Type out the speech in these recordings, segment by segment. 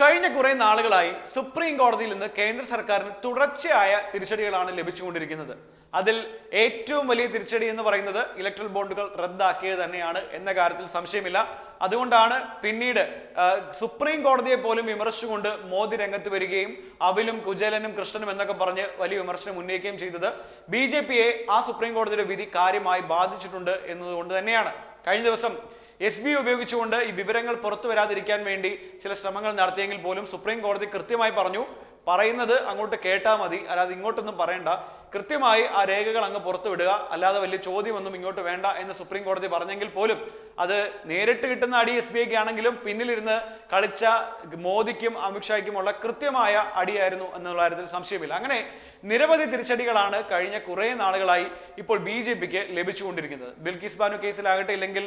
കഴിഞ്ഞ കുറേ നാളുകളായി സുപ്രീം കോടതിയിൽ നിന്ന് കേന്ദ്ര സർക്കാരിന് തുടർച്ചയായ തിരിച്ചടികളാണ് ലഭിച്ചുകൊണ്ടിരിക്കുന്നത്. അതിൽ ഏറ്റവും വലിയ തിരിച്ചടി എന്ന് പറയുന്നത് ഇലക്ട്രൽ ബോണ്ടുകൾ റദ്ദാക്കിയത് തന്നെയാണ് എന്ന കാര്യത്തിൽ സംശയമില്ല. അതുകൊണ്ടാണ് പിന്നീട് സുപ്രീം കോടതിയെ പോലും വിമർശിച്ചുകൊണ്ട് മോദി രംഗത്ത് വരികയും അവിലും കുചേലനും കൃഷ്ണനും എന്നൊക്കെ പറഞ്ഞ് വലിയ വിമർശനം ഉന്നയിക്കുകയും ചെയ്തത് ബി ജെ പിയെ ആ സുപ്രീം കോടതിയുടെ വിധി കാര്യമായി ബാധിച്ചിട്ടുണ്ട് എന്നതുകൊണ്ട് തന്നെയാണ്. കഴിഞ്ഞ ദിവസം എസ് ബി ഉപയോഗിച്ചുകൊണ്ട് ഈ വിവരങ്ങൾ പുറത്തു വരാതിരിക്കാൻ വേണ്ടി ചില ശ്രമങ്ങൾ നടത്തിയെങ്കിൽ പോലും സുപ്രീം കോടതി കൃത്യമായി പറഞ്ഞു പറയുന്നത് അങ്ങോട്ട് കേട്ടാൽ മതി അല്ലാതെ ഇങ്ങോട്ടൊന്നും പറയണ്ട. കൃത്യമായി ആ രേഖകൾ അങ്ങ് പുറത്തുവിടുക. അല്ലാതെ വലിയ ചോദ്യമൊന്നും ഇങ്ങോട്ട് വേണ്ട എന്ന് സുപ്രീം കോടതി പറഞ്ഞെങ്കിൽ പോലും അത് നേരിട്ട് കിട്ടുന്ന അടി എസ് ബി ഐക്ക് ആണെങ്കിലും പിന്നിലിരുന്ന് കളിച്ച മോദിക്കും അമിത്ഷായ്ക്കുമുള്ള കൃത്യമായ അടിയായിരുന്നു എന്നുള്ള കാര്യത്തിൽ സംശയമില്ല. അങ്ങനെ നിരവധി തിരിച്ചടികളാണ് കഴിഞ്ഞ കുറേ നാളുകളായി ഇപ്പോൾ ബി ജെ പിക്ക് ലഭിച്ചുകൊണ്ടിരിക്കുന്നത്. ബിൽക്കിസ് ബാനു കേസിലാകട്ടെ ഇല്ലെങ്കിൽ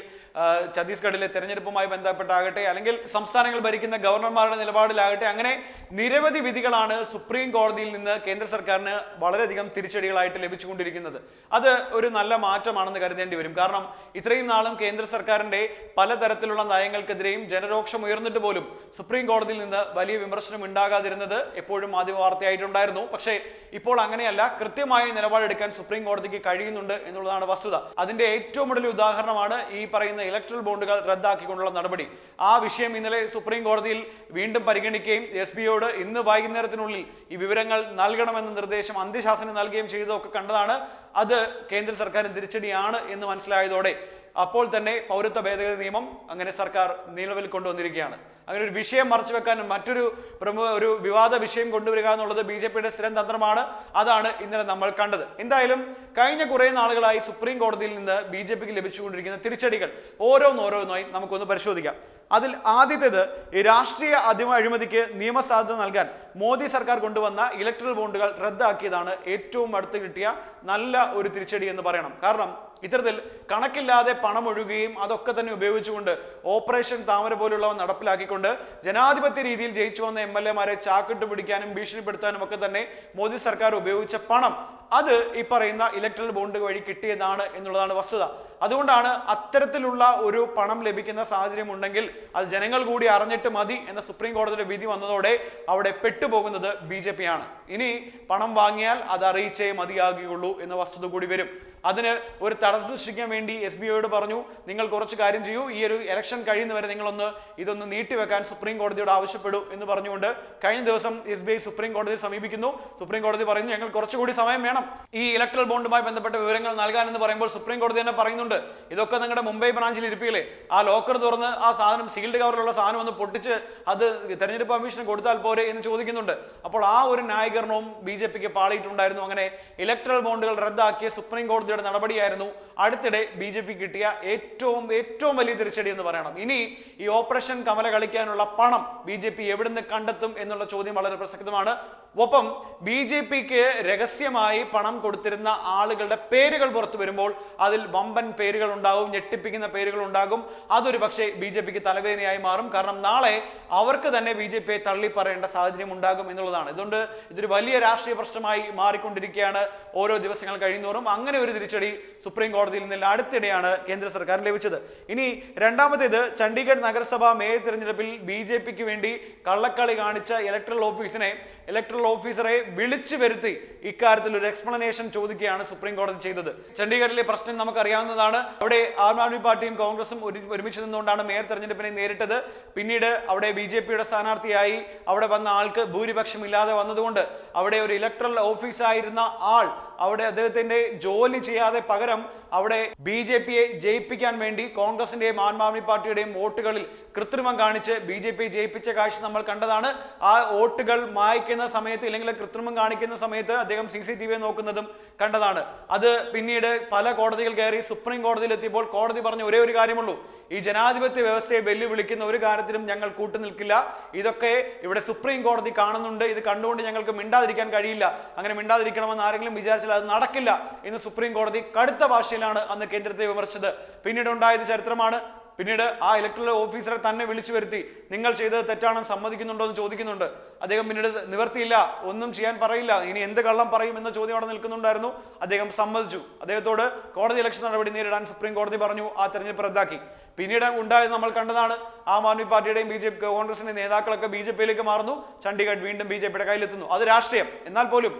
ഛത്തീസ്ഗഡിലെ തെരഞ്ഞെടുപ്പുമായി ബന്ധപ്പെട്ടാകട്ടെ അല്ലെങ്കിൽ സംസ്ഥാനങ്ങൾ ഭരിക്കുന്ന ഗവർണർമാരുടെ നിലപാടിലാകട്ടെ അങ്ങനെ നിരവധി വിധികളാണ് സുപ്രീം കോടതിയിൽ നിന്ന് കേന്ദ്ര സർക്കാരിന് വളരെയധികം തിരിച്ചടികളായിട്ട് ലഭിച്ചുകൊണ്ടിരിക്കുന്നത്. അത് ഒരു നല്ല മാറ്റമാണെന്ന് കരുതേണ്ടി വരും. കാരണം ഇത്രയും നാളും കേന്ദ്ര സർക്കാരിന്റെ പലതരത്തിലുള്ള നയങ്ങൾക്കെതിരെയും ജനരോക്ഷം ഉയർന്നിട്ട് പോലും സുപ്രീം കോടതിയിൽ നിന്ന് വലിയ വിമർശനം ഉണ്ടാകാതിരുന്നത് എപ്പോഴും മാധ്യമ വാർത്തയായിട്ടുണ്ടായിരുന്നു. പക്ഷേ ഇപ്പോൾ അങ്ങനെയല്ല. കൃത്യമായ നിലപാടെടുക്കാൻ സുപ്രീം കോടതിക്ക് കഴിയുന്നുണ്ട് എന്നുള്ളതാണ് വസ്തുത. അതിന്റെ ഏറ്റവും വലിയ ഉദാഹരണമാണ് ഈ പറയുന്ന ഇലക്ട്രൽ ബോണ്ടുകൾ റദ്ദാക്കിക്കൊണ്ടുള്ള നടപടി. ആ വിഷയം ഇന്നലെ സുപ്രീം കോടതിയിൽ വീണ്ടും പരിഗണിക്കുകയും എസ് ബിയോട് ഇന്ന് വൈകുന്നേരത്തിനുള്ളിൽ ഈ വിവരങ്ങൾ നൽകണമെന്ന നിർദ്ദേശം അന്ത്യശാസനം ചെയ്തതൊക്കെ കണ്ടതാണ്. അത് കേന്ദ്ര സർക്കാരിന് തിരിച്ചടിയാണ് എന്ന് മനസ്സിലായതോടെ അപ്പോൾ തന്നെ പൗരത്വ ഭേദഗതി നിയമം അങ്ങനെ സർക്കാർ നിലവിൽ കൊണ്ടുവന്നിരിക്കുകയാണ്. അങ്ങനെ ഒരു വിഷയം മറച്ചു വെക്കാൻ മറ്റൊരു പ്രമുഖ ഒരു വിവാദ വിഷയം കൊണ്ടുവരിക എന്നുള്ളത് ബി ജെ പിയുടെ സ്ഥിരം തന്ത്രമാണ് അതാണ് ഇന്നലെ നമ്മൾ കണ്ടത്. എന്തായാലും കഴിഞ്ഞ കുറേ നാളുകളായി സുപ്രീം കോടതിയിൽ നിന്ന് ബി ജെ പിക്ക് ലഭിച്ചുകൊണ്ടിരിക്കുന്ന തിരിച്ചടികൾ ഓരോന്നോരോന്നായി നമുക്കൊന്ന് പരിശോധിക്കാം. അതിൽ ആദ്യത്തേത് രാഷ്ട്രീയ അധിമ അഴിമതിക്ക് നിയമസാധ്യത നൽകാൻ മോദി സർക്കാർ കൊണ്ടുവന്ന ഇലക്ട്രൽ ബോണ്ടുകൾ റദ്ദാക്കിയതാണ് ഏറ്റവും അടുത്ത് കിട്ടിയ നല്ല ഒരു തിരിച്ചടി എന്ന് പറയണം. കാരണം ഇത്തരത്തിൽ കണക്കില്ലാതെ പണം ഒഴുകുകയും അതൊക്കെ തന്നെ ഉപയോഗിച്ചുകൊണ്ട് ഓപ്പറേഷൻ താമര പോലുള്ളവ നടപ്പിലാക്കിക്കൊണ്ട് ജനാധിപത്യ രീതിയിൽ ജയിച്ചു വന്ന എം എൽ എമാരെ ചാക്കിട്ട് പിടിക്കാനും ഭീഷണിപ്പെടുത്താനും ഒക്കെ തന്നെ മോദി സർക്കാർ ഉപയോഗിച്ച പണം. അത് ഈ പറയുന്ന ഇലക്ട്രൽ ബോണ്ട് വഴി കിട്ടിയതാണ് എന്നുള്ളതാണ് വസ്തുത. അതുകൊണ്ടാണ് അത്തരത്തിലുള്ള ഒരു പണം ലഭിക്കുന്ന സാഹചര്യം ഉണ്ടെങ്കിൽ അത് ജനങ്ങൾ കൂടി അറിഞ്ഞിട്ട് മതി എന്ന സുപ്രീം കോടതിയുടെ വിധി വന്നതോടെ അവിടെ പെട്ടുപോകുന്നത് ബി ജെ പി ആണ്. ഇനി പണം വാങ്ങിയാൽ അത് അറിയിച്ചേ മതിയാകുകയുള്ളൂ എന്ന വസ്തുത കൂടി വരും. അതിന് ഒരു തടസ്സം സൃഷ്ടിക്കാൻ വേണ്ടി എസ് ബി ഐയോട് പറഞ്ഞു നിങ്ങൾ കുറച്ച് കാര്യം ചെയ്യൂ. ഈ ഒരു ഇലക്ഷൻ കഴിയുന്നവരെ നിങ്ങളൊന്ന് ഇതൊന്ന് നീട്ടിവെക്കാൻ സുപ്രീം കോടതിയോട് ആവശ്യപ്പെടൂ എന്ന് പറഞ്ഞുകൊണ്ട് കഴിഞ്ഞ ദിവസം എസ് ബി ഐ സുപ്രീം കോടതിയെ സമീപിക്കുന്നു. സുപ്രീം കോടതി പറയുന്നു ഞങ്ങൾ കുറച്ചുകൂടി സമയം വേണം. ഈ ഇലക്ട്രൽ ബോണ്ടുമായി ബന്ധപ്പെട്ട വിവരങ്ങൾ നൽകാൻ എന്ന് പറയുമ്പോൾ സുപ്രീം കോടതി തന്നെ പറയുന്നുണ്ട്. ഇതൊക്കെ നിങ്ങളുടെ മുംബൈ ബ്രാഞ്ചിൽ ഇരിപ്പില്ലേ ആ ലോക്കർ തുറന്ന് ആ സാധനം സീൽഡ് കവറിലുള്ള സാധനം ഒന്ന് പൊട്ടിച്ച് അത് തെരഞ്ഞെടുപ്പ് കമ്മീഷന് കൊടുത്താൽ പോരെ എന്ന് ചോദിക്കുന്നുണ്ട്. അപ്പോൾ ആ ഒരു ന്യായീകരണവും ബി ജെ പിക്ക് പാളിയിട്ടുണ്ടായിരുന്നു. അങ്ങനെ ഇലക്ട്രൽ ബോണ്ടുകൾ റദ്ദാക്കിയ സുപ്രീം കോടതിയുടെ നടപടിയായിരുന്നു. അടുത്തിടെ ബി ജെ പി കിട്ടിയ ഏറ്റവും ഏറ്റവും വലിയ തിരിച്ചടി എന്ന് പറയണം. ഇനി ഈ ഓപ്പറേഷൻ കമല കളിക്കാനുള്ള പണം ബി ജെ പി എവിടുന്ന് കണ്ടെത്തും എന്നുള്ള ചോദ്യം വളരെ പ്രസക്തമാണ്. ഒപ്പം ബി ജെ പിക്ക് രഹസ്യമായി പണം കൊടുത്തിരുന്ന ആളുകളുടെ പേരുകൾ പുറത്തു വരുമ്പോൾ അതിൽ വമ്പൻ പേരുകൾ ഉണ്ടാകും ഞെട്ടിപ്പിക്കുന്ന പേരുകൾ ഉണ്ടാകും. അതൊരു പക്ഷേ ബി ജെ പിക്ക് തലവേദനയായി മാറും. കാരണം നാളെ അവർക്ക് തന്നെ ബി ജെ പിയെ തള്ളി പറയേണ്ട സാഹചര്യം ഉണ്ടാകും എന്നുള്ളതാണ്. ഇതുകൊണ്ട് ഇതൊരു വലിയ രാഷ്ട്രീയ പ്രശ്നമായി മാറിക്കൊണ്ടിരിക്കുകയാണ് ഓരോ ദിവസങ്ങൾ കഴിയുന്നോറും അങ്ങനെ ഒരു തിരിച്ചടി സുപ്രീം കോടതിയിൽ നിന്ന് അടുത്തിടെയാണ് കേന്ദ്ര സർക്കാർ ലഭിച്ചത്. ഇനി രണ്ടാമത്തേത് ചണ്ഡീഗഡ് നഗരസഭ മേയർ തിരഞ്ഞെടുപ്പിൽ ബി ജെ പിക്ക് വേണ്ടി കള്ളക്കളി കാണിച്ച ഇലക്ട്രൽ ഓഫീസിനെ ഇലക്ട്രൽ ഓഫീസറെ വിളിച്ചു വരുത്തി ഇക്കാര്യത്തിൽ ഒരു എക്സ്പ്ലനേഷൻ ചോദിക്കുകയാണ് സുപ്രീം കോടതി ചെയ്തത്. ചണ്ഡീഗഡിലെ പ്രശ്നം നമുക്കറിയാവുന്നതാണ്. അവിടെ ആം ആദ്മി പാർട്ടിയും കോൺഗ്രസും ഒരു- ഒരുമിച്ച് നിന്നുകൊണ്ടാണ് മേയർ തെരഞ്ഞെടുപ്പിനെ നേരിട്ടത്. പിന്നീട് അവിടെ ബി ജെ പിയുടെ സ്ഥാനാർത്ഥിയായി അവിടെ വന്ന ആൾക്ക് ഭൂരിപക്ഷം ഇല്ലാതെ വന്നതുകൊണ്ട് അവിടെ ഒരു ഇലക്ട്രൽ ഓഫീസായിരുന്ന ആൾ അവിടെ അദ്ദേഹത്തിന്റെ ജോലി ചെയ്യാതെ പകരം അവിടെ ബി ജെ പിയെ ജയിപ്പിക്കാൻ വേണ്ടി കോൺഗ്രസിന്റെയും ആദ്മി പാർട്ടിയുടെയും വോട്ടുകളിൽ കൃത്രിമം കാണിച്ച് ബി ജെ പി ജയിപ്പിച്ച കാഴ്ച നമ്മൾ കണ്ടതാണ്. ആ വോട്ടുകൾ മായ്ക്കുന്ന സമയത്ത് ഇല്ലെങ്കിൽ കൃത്രിമം കാണിക്കുന്ന സമയത്ത് അദ്ദേഹം സി സി ടി വി നോക്കുന്നതും കണ്ടതാണ്. അത് പിന്നീട് പല കോടതികൾ കയറി സുപ്രീം കോടതിയിൽ എത്തിയപ്പോൾ കോടതി പറഞ്ഞ ഒരേ ഒരു കാര്യമുള്ളൂ. ഈ ജനാധിപത്യ വ്യവസ്ഥയെ വെല്ലുവിളിക്കുന്ന ഒരു കാര്യത്തിലും ഞങ്ങൾ കൂട്ടുനിൽക്കില്ല. ഇതൊക്കെ ഇവിടെ സുപ്രീം കോടതി കാണുന്നുണ്ട്. ഇത് കണ്ടുകൊണ്ട് ഞങ്ങൾക്ക് മിണ്ടാതിരിക്കാൻ കഴിയില്ല. അങ്ങനെ മിണ്ടാതിരിക്കണമെന്ന് ആരെങ്കിലും വിചാരിച്ചാൽ അത് നടക്കില്ല എന്ന് സുപ്രീം കോടതി കടുത്ത ഭാഷയിലാണ് അന്ന് കേന്ദ്രത്തെ വിമർശിച്ചത്. പിന്നീട് ഉണ്ടായത് ചരിത്രമാണ്. പിന്നീട് ആ ഇലക്ട്രൽ ഓഫീസറെ തന്നെ വിളിച്ചു വരുത്തി നിങ്ങൾ ചെയ്തത് തെറ്റാണെന്ന് സമ്മതിക്കുന്നുണ്ടോ എന്ന് ചോദിക്കുന്നുണ്ട്. അദ്ദേഹം പിന്നീട് നിവർത്തിയില്ല ഒന്നും ചെയ്യാൻ പറയില്ല ഇനി എന്ത് കള്ളം പറയും എന്ന ചോദ്യം അവിടെ നിൽക്കുന്നുണ്ടായിരുന്നു. അദ്ദേഹം സമ്മതിച്ചു. അദ്ദേഹത്തോട് കോടതി ഇലക്ഷൻ നടപടി നേരിടാൻ സുപ്രീം കോടതി പറഞ്ഞു ആ തെരഞ്ഞെടുപ്പ് റദ്ദാക്കി. പിന്നീട് ഉണ്ടായത് നമ്മൾ കണ്ടതാണ്. ആം ആദ്മി പാർട്ടിയുടെയും ബി ജെ പി കോൺഗ്രസിന്റെ നേതാക്കളൊക്കെ ബി ജെ പിയിലേക്ക് മാറുന്നു. ചണ്ഡീഗഡ് വീണ്ടും ബി ജെ പിയുടെ കയ്യിലെത്തുന്നു. അത് രാഷ്ട്രീയം. എന്നാൽ പോലും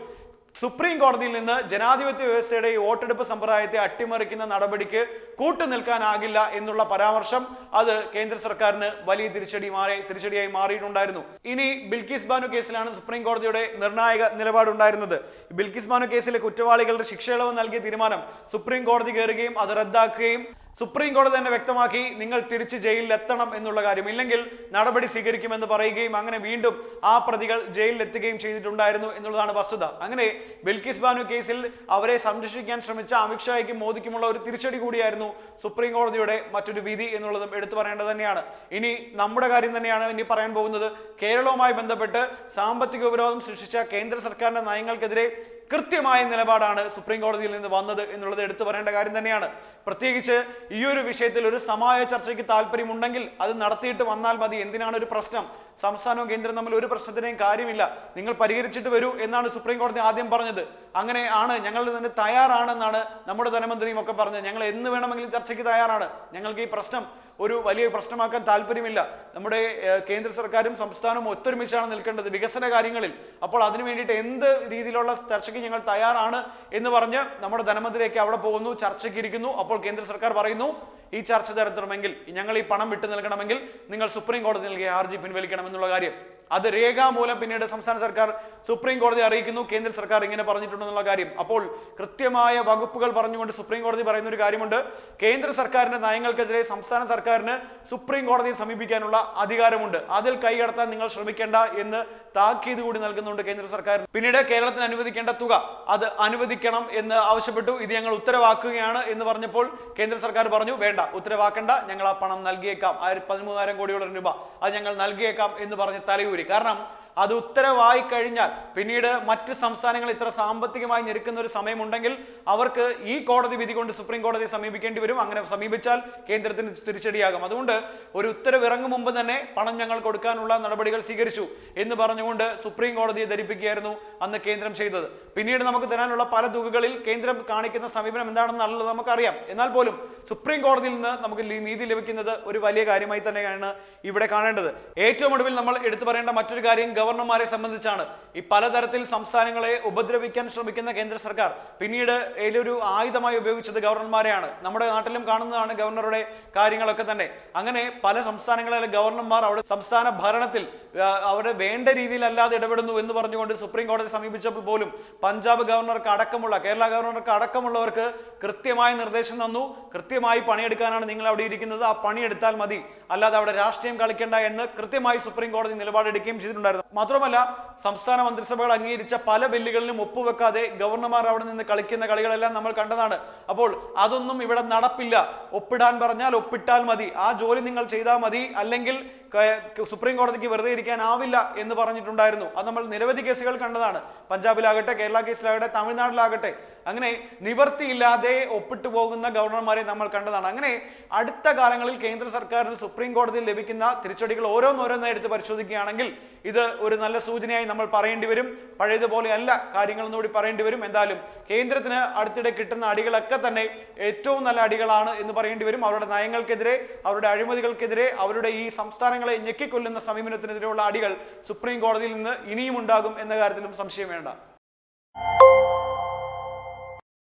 സുപ്രീം കോടതിയിൽ നിന്ന് ജനാധിപത്യ വ്യവസ്ഥയുടെ ഈ വോട്ടെടുപ്പ് സമ്പ്രദായത്തെ അട്ടിമറിക്കുന്ന നടപടിക്ക് കൂട്ടുനിൽക്കാനാകില്ല എന്നുള്ള പരാമർശം അത് കേന്ദ്ര സർക്കാരിന് വലിയ തിരിച്ചടി മാറി തിരിച്ചടിയായി മാറിയിട്ടുണ്ടായിരുന്നു. ഇനി ബിൽക്കിസ് ബാനു കേസിലാണ് സുപ്രീം കോടതിയുടെ നിർണായക നിലപാടുണ്ടായിരുന്നത്. ബിൽക്കിസ് ബാനു കേസിലെ കുറ്റവാളികളുടെ ശിക്ഷയിളവ് നൽകിയ തീരുമാനം സുപ്രീം കോടതി കയറുകയും അത് റദ്ദാക്കുകയും സുപ്രീം കോടതി തന്നെ വ്യക്തമാക്കി നിങ്ങൾ തിരിച്ച് ജയിലിൽ എത്തണം എന്നുള്ള കാര്യം. ഇല്ലെങ്കിൽ നടപടി സ്വീകരിക്കുമെന്ന് പറയുകയും അങ്ങനെ വീണ്ടും ആ പ്രതികൾ ജയിലിൽ എത്തുകയും ചെയ്തിട്ടുണ്ടായിരുന്നു എന്നുള്ളതാണ് വസ്തുത. അങ്ങനെ ബിൽക്കിസ് ബാനു കേസിൽ അവരെ സംരക്ഷിക്കാൻ ശ്രമിച്ച അമിത്ഷായ്ക്കും മോദിക്കുമുള്ള ഒരു തിരിച്ചടി കൂടിയായിരുന്നു സുപ്രീം കോടതിയുടെ മറ്റൊരു വിധി എന്നുള്ളതും എടുത്തു പറയേണ്ടത് തന്നെയാണ്. ഇനി നമ്മുടെ കാര്യം തന്നെയാണ് ഇനി പറയാൻ പോകുന്നത്. കേരളവുമായി ബന്ധപ്പെട്ട് സാമ്പത്തിക ഉപരോധം സൃഷ്ടിച്ച കേന്ദ്ര സർക്കാരിന്റെ നയങ്ങൾക്കെതിരെ കൃത്യമായ നിലപാടാണ് സുപ്രീം കോടതിയിൽ നിന്ന് വന്നത് എന്നുള്ളത് എടുത്തു പറയേണ്ട കാര്യം തന്നെയാണ്. പ്രത്യേകിച്ച് ഈ ഒരു വിഷയത്തിൽ ഒരു സമായ ചർച്ചയ്ക്ക് താല്പര്യമുണ്ടെങ്കിൽ അത് നടത്തിയിട്ട് വന്നാൽ മതി. എന്തിനാണ് ഒരു പ്രശ്നം? സംസ്ഥാനവും കേന്ദ്രവും തമ്മിൽ ഒരു പ്രശ്നത്തിനെയും കാര്യമില്ല. നിങ്ങൾ പരിഹരിച്ചിട്ട് വരൂ എന്നാണ് സുപ്രീം കോടതി ആദ്യം പറഞ്ഞത്. അങ്ങനെ ആണ് ഞങ്ങൾ തന്നെ തയ്യാറാണെന്നാണ് നമ്മുടെ ധനമന്ത്രിയും ഒക്കെ പറഞ്ഞത്. ഞങ്ങൾ എന്ന് വേണമെങ്കിലും ചർച്ചയ്ക്ക് തയ്യാറാണ്. ഞങ്ങൾക്ക് ഈ പ്രശ്നം ഒരു വലിയ പ്രശ്നമാക്കാൻ താല്പര്യമില്ല. നമ്മുടെ കേന്ദ്ര സർക്കാരും സംസ്ഥാനവും ഒത്തൊരുമിച്ചാണ് നിൽക്കേണ്ടത് വികസന കാര്യങ്ങളിൽ. അപ്പോൾ അതിനു വേണ്ടിയിട്ട് എന്ത് രീതിയിലുള്ള ചർച്ചയ്ക്ക് ഞങ്ങൾ തയ്യാറാണ് എന്ന് പറഞ്ഞ് നമ്മുടെ ധനമന്ത്രിയൊക്കെ അവിടെ പോകുന്നു ചർച്ചയ്ക്ക് ഇരിക്കുന്നു. അപ്പോൾ കേന്ദ്ര സർക്കാർ പറയുന്നു ഈ ചർച്ച നടത്തണമെങ്കിൽ ഞങ്ങൾ ഈ പണം വിട്ടു നൽകണമെങ്കിൽ നിങ്ങൾ സുപ്രീം കോടതി നൽകിയ ഹർജി പിൻവലിക്കണം. എന്നുള്ള കാര്യം അത് രേഖാമൂലം പിന്നീട് സംസ്ഥാന സർക്കാർ സുപ്രീം കോടതി അറിയിക്കുന്നു കേന്ദ്ര സർക്കാർ ഇങ്ങനെ പറഞ്ഞിട്ടുണ്ടെന്നുള്ള കാര്യം. അപ്പോൾ കൃത്യമായ വകുപ്പുകൾ പറഞ്ഞുകൊണ്ട് സുപ്രീം കോടതി പറയുന്ന ഒരു കാര്യമുണ്ട്. കേന്ദ്ര സർക്കാരിന്റെ നയങ്ങൾക്കെതിരെ സംസ്ഥാന സർക്കാരിന് സുപ്രീം കോടതിയെ സമീപിക്കാനുള്ള അധികാരമുണ്ട്. അതിൽ കൈകടത്താൻ നിങ്ങൾ ശ്രമിക്കേണ്ട എന്ന് താക്കീത് കൂടി നൽകുന്നുണ്ട് കേന്ദ്ര സർക്കാർ. പിന്നീട് കേരളത്തിന് അനുവദിക്കേണ്ട തുക അത് അനുവദിക്കണം എന്ന് ആവശ്യപ്പെട്ടു. ഇത് ഞങ്ങൾ ഉത്തരവാക്കുകയാണ് എന്ന് പറഞ്ഞപ്പോൾ കേന്ദ്ര സർക്കാർ പറഞ്ഞു വേണ്ട ഉത്തരവാക്കണ്ട. ഞങ്ങൾ ആ പണം നൽകിയേക്കാം. ആയിരത്തി പതിമൂവായിരം കോടിയോളം രൂപ അത് ഞങ്ങൾ നൽകിയേക്കാം എന്ന് പറഞ്ഞ് തലയൂരി. കാരണം അത് ഉത്തരവായി കഴിഞ്ഞാൽ പിന്നീട് മറ്റ് സംസ്ഥാനങ്ങൾ ഇത്ര സാമ്പത്തികമായി ഞെരുക്കുന്ന ഒരു സമയമുണ്ടെങ്കിൽ അവർക്ക് ഈ കോടതി വിധി കൊണ്ട് സുപ്രീം കോടതിയെ സമീപിക്കേണ്ടി വരും. അങ്ങനെ സമീപിച്ചാൽ കേന്ദ്രത്തിന് തിരിച്ചടിയാകും. അതുകൊണ്ട് ഒരു ഉത്തരവ് ഇറങ്ങും മുമ്പ് തന്നെ പണം ഞങ്ങൾ കൊടുക്കാനുള്ള നടപടികൾ സ്വീകരിച്ചു എന്ന് പറഞ്ഞുകൊണ്ട് സുപ്രീം കോടതിയെ ധരിപ്പിക്കുകയായിരുന്നു അന്ന് കേന്ദ്രം ചെയ്തത്. പിന്നീട് നമുക്ക് തരാനുള്ള പല തുകകളിൽ കേന്ദ്രം കാണിക്കുന്ന സമീപനം എന്താണെന്നുള്ളത് നമുക്കറിയാം. എന്നാൽ പോലും സുപ്രീം കോടതിയിൽ നിന്ന് നമുക്ക് നീതി ലഭിക്കുന്നത് ഒരു വലിയ കാര്യമായി തന്നെയാണ് ഇവിടെ കാണേണ്ടത്. ഏറ്റവും ഒടുവിൽ നമ്മൾ എടുത്തു പറയേണ്ട മറ്റൊരു കാര്യം ഗവർണർമാരെ സംബന്ധിച്ചാണ്. ഈ പലതരത്തിൽ സംസ്ഥാനങ്ങളെ ഉപദ്രവിക്കാൻ ശ്രമിക്കുന്ന കേന്ദ്ര സർക്കാർ പിന്നീട് ഇതിലൊരു ആയുധമായി ഉപയോഗിച്ചത് ഗവർണർമാരെയാണ്. നമ്മുടെ നാട്ടിലും കാണുന്നതാണ് ഗവർണറുടെ കാര്യങ്ങളൊക്കെ തന്നെ. അങ്ങനെ പല സംസ്ഥാനങ്ങളിലെ ഗവർണർമാർ അവിടെ സംസ്ഥാന ഭരണത്തിൽ അവിടെ വേണ്ട രീതിയിൽ അല്ലാതെ ഇടപെടുന്നു എന്ന് പറഞ്ഞുകൊണ്ട് സുപ്രീം കോടതി സമീപിച്ചപ്പോൾ പോലും പഞ്ചാബ് ഗവർണർക്ക് അടക്കമുള്ള കേരള ഗവർണർക്ക് അടക്കമുള്ളവർക്ക് കൃത്യമായ നിർദ്ദേശം തന്നു. കൃത്യമായി പണിയെടുക്കാനാണ് നിങ്ങൾ അവിടെ ഇരിക്കുന്നത്. ആ പണിയെടുത്താൽ മതി. അല്ലാതെ അവിടെ രാഷ്ട്രീയം കളിക്കേണ്ട എന്ന് കൃത്യമായി സുപ്രീം കോടതി നിലപാടെടുക്കുകയും ചെയ്തിട്ടുണ്ടായിരുന്നു. മാത്രമല്ല സംസ്ഥാന മന്ത്രിസഭകൾ അംഗീകരിച്ച പല ബില്ലുകളിലും ഒപ്പുവെക്കാതെ ഗവർണർമാർ അവിടെ നിന്ന് കളിക്കുന്ന കളികളെല്ലാം നമ്മൾ കണ്ടതാണ്. അപ്പോൾ അതൊന്നും ഇവിടെ നടപ്പില്ല. ഒപ്പിടാൻ പറഞ്ഞാൽ ഒപ്പിട്ടാൽ മതി. ആ ജോലി നിങ്ങൾ ചെയ്താൽ മതി. അല്ലെങ്കിൽ സുപ്രീം കോടതിക്ക് വെറുതെ ഇരിക്കാനാവില്ല എന്ന് പറഞ്ഞിട്ടുണ്ടായിരുന്നു. അത് നമ്മൾ നിരവധി കേസുകൾ കണ്ടതാണ്. പഞ്ചാബിലാകട്ടെ കേരള കേസിലാകട്ടെ തമിഴ്നാട്ടിലാകട്ടെ. അങ്ങനെ നിവർത്തിയില്ലാതെ ഒപ്പിട്ട് പോകുന്ന ഗവർണർമാരെ നമ്മൾ കണ്ടതാണ്. അങ്ങനെ അടുത്ത കാലങ്ങളിൽ കേന്ദ്ര സർക്കാരിന് സുപ്രീം കോടതിയിൽ ലഭിക്കുന്ന തിരിച്ചടികൾ ഓരോന്നോരോന്നായി എടുത്ത് പരിശോധിക്കുകയാണെങ്കിൽ ഇത് ഒരു നല്ല സൂചനയായി നമ്മൾ പറയേണ്ടി വരും. പഴയതുപോലെ അല്ല കാര്യങ്ങളെന്ന് കൂടി പറയേണ്ടി വരും. എന്തായാലും കേന്ദ്രത്തിന് അടുത്തിടെ കിട്ടുന്ന അടികളൊക്കെ തന്നെ ഏറ്റവും നല്ല അടികളാണ് എന്ന് പറയേണ്ടി വരും. അവരുടെ നയങ്ങൾക്കെതിരെ അവരുടെ അഴിമതികൾക്കെതിരെ അവരുടെ ഈ സംസ്ഥാനങ്ങളെ ഞെക്കിക്കൊല്ലുന്ന സമീപനത്തിനെതിരെയുള്ള അടികൾ സുപ്രീം കോടതിയിൽ നിന്ന് ഇനിയും ഉണ്ടാകും എന്ന കാര്യത്തിലും സംശയം വേണ്ട.